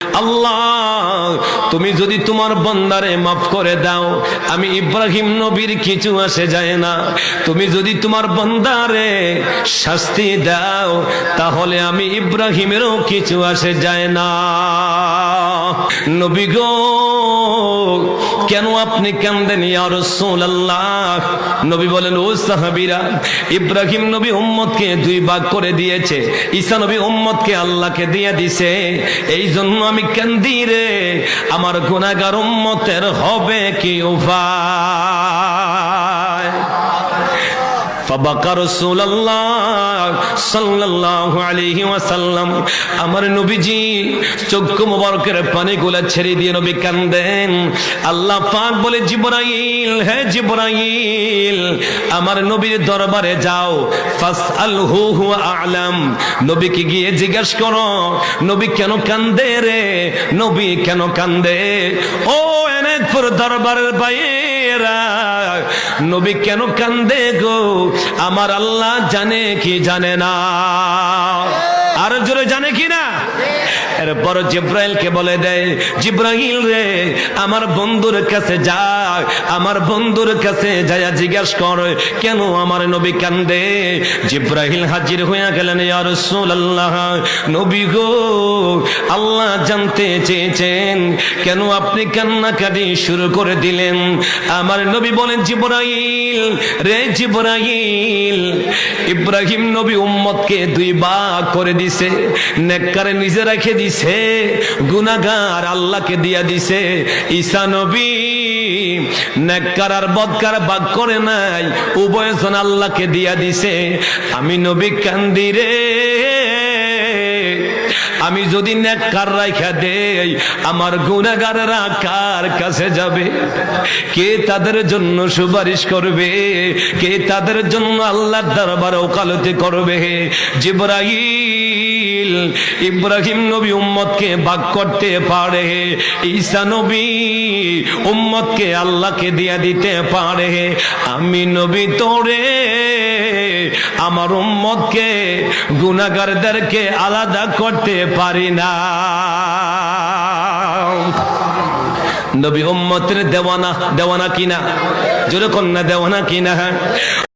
আল্লাহ, তুমি যদি তোমার বন্দারে মাফ করে দাও, আমি ইব্রাহিম নবীর কিছু আসে যায় না। তুমি যদি তোমার বন্দারে শাস্তি দাও, তাহলে আমি ইব্রাহিমেরও কিছু আসে যায় না। নবী গো কেন আপনি কান্দেন ইয়া রাসূলুল্লাহ? নবী বলেন, ও সাহাবীরা, ইব্রাহিম নবী উম্মতকে দুই ভাগ করে দিয়েছে। ঈসা নবী উম্মতকে আল্লাহকে দিয়ে দিছে। এই জন্য আমি কান্দি রে। আমার গুনাহগার উম্মতের হবে কি উপায় আমার নবীজি চক্ষু মোবারকের পানিগুলো ছেড়ে দিয়ে নবী কান্দেন। আল্লাহ পাক বলে হে আমার নবীর দরবারে যাও। ফাসআলহু আ'লাম। নবীকে গিয়ে জিজ্ঞেস করো, নবী কেন কান্দে রে? নবী কেন কান্দে? ও এনেকপুর দরবারের বাইরা, নবী কেন কান্দে গো? আমার আল্লাহ জানে কি জানে না। আর জোরে জানে কি না? এরপর জিব্রাইলকে বলে দেয়, জিব্রাইল রে, আমার বন্ধুর কাছে যা, আমার বন্ধুর কাছে যায়া জিজ্ঞাস কর, কেন আমার নবী কান্দে? জিব্রাইল হাজির হইয়া গেলেন, ইয়া রাসূলুল্লাহ, নবী গো, আল্লাহ জানতে চেয়েছেন, কেন আপনি কান্নাকাটি শুরু করে দিলেন? আমার নবী বলেন, জিব্রাইল রে, জিব্রাইল ইব্রাহিম নবী উম্মতকে দুই ভাগ করে দিছে, নেককারে নিজে রেখে দিছে গুনাগার আল্লাহকে দিয়া দিছে। ঈসা নবী নেককার আর বদকার ভাগ করে নাই, উভয়জন আল্লাহকে দিয়া দিছে। আমি নবী কান্দি রে। আমি যদি নেককার রাখা দেই, আমার গুনাগাররা কার কাছে যাবে? কে তাদের জন্য সুপারিশ করবে? কে তাদের জন্য আল্লাহর দরবারে ওকালতি করবে? জিব্রাইল, ইব্রাহিম নবী উম্মতকে ভাগ করতে পারে, ঈসা নবী উম্মতকে আল্লাহকে দিয়া দিতে পারে। আমি নবী তোরে আমার উম্মতকে গুনাগারদেরকে আলাদা করতে পারি না। নবী উম্মতের দেওয়ানা দেওয়ানা কিনা? যেরকম না দেওয়ানা কিনা?